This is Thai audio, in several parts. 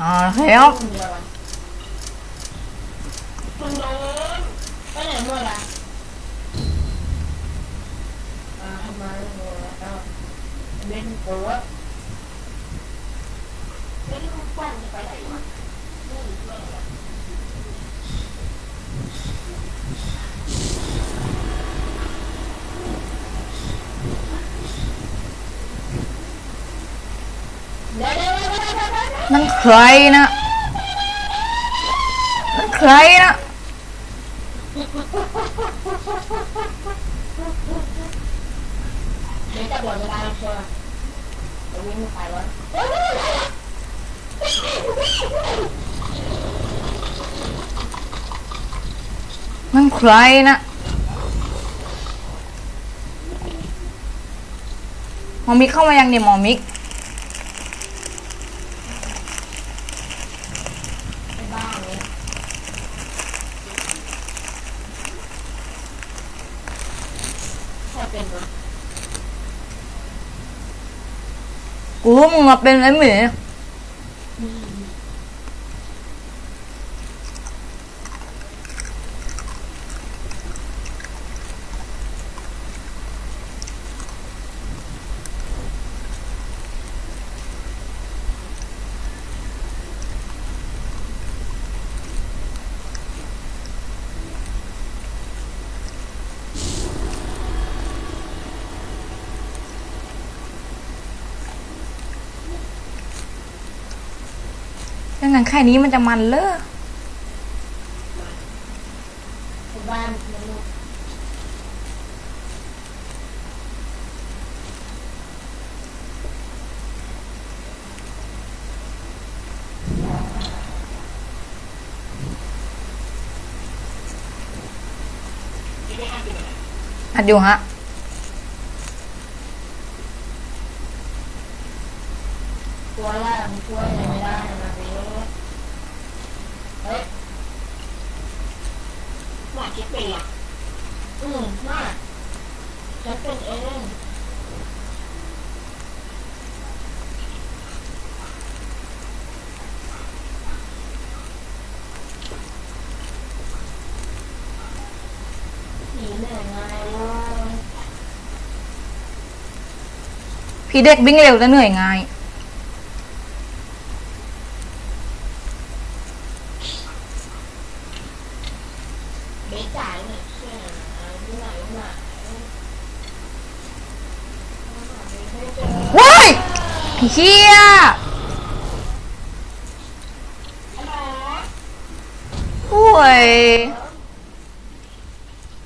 อ๋อโอเคครับ คนเดียวอะคุณโดนไปไหนหมดอะอ่าทำไมหมดแล้วเล่นโป๊ะเล่นลูกปั้นจะไปไหนวะไม่รู้ด้วยอะเดี๋ยวเดี๋ยวเดี๋ยวเดี๋ยวเดี๋ยวเดี๋ยว นั่นใครนะ นั่นใครนะเดี๋ยวจะบวชเวลาเชียวจะวิ่งไปวะนั่นใครนะมอมิกเข้ามายังเนี่ยมอมิก ไปบ้านนี้ใคร เป็นวะกูรู้มึงมาเป็นไอ้หมี ยังงั้นแค่นี้มันจะมันเลอไปบ้านอัดอยู่ฮะตัวแรกมัวยอะไรไม่ได้นะพี่เฮ้ยหมา คิดเป็นอะอืมมากฉันเป็นเองผีเหนื่อยไงวะพี่เด็กวิ่งเร็วแต่เหนื่อยง่าย เบสจ่ายเนี่ยช่ วยหน่อยนะดูหน่อยดูหน่อยไม่เจอว้ายเฮียฮัลโหลโอ้ย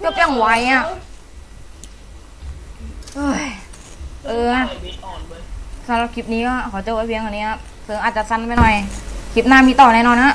ยกยังไวอะเอ้ยเออปล่อยเบสอ่อสำหรับคลิปนี้ก็ขอจบไว้เพียงเท่านี้ครับเสืออาจจะสั้นไปหน่อย คลิปหน้ามีต่อแน่นอนฮะ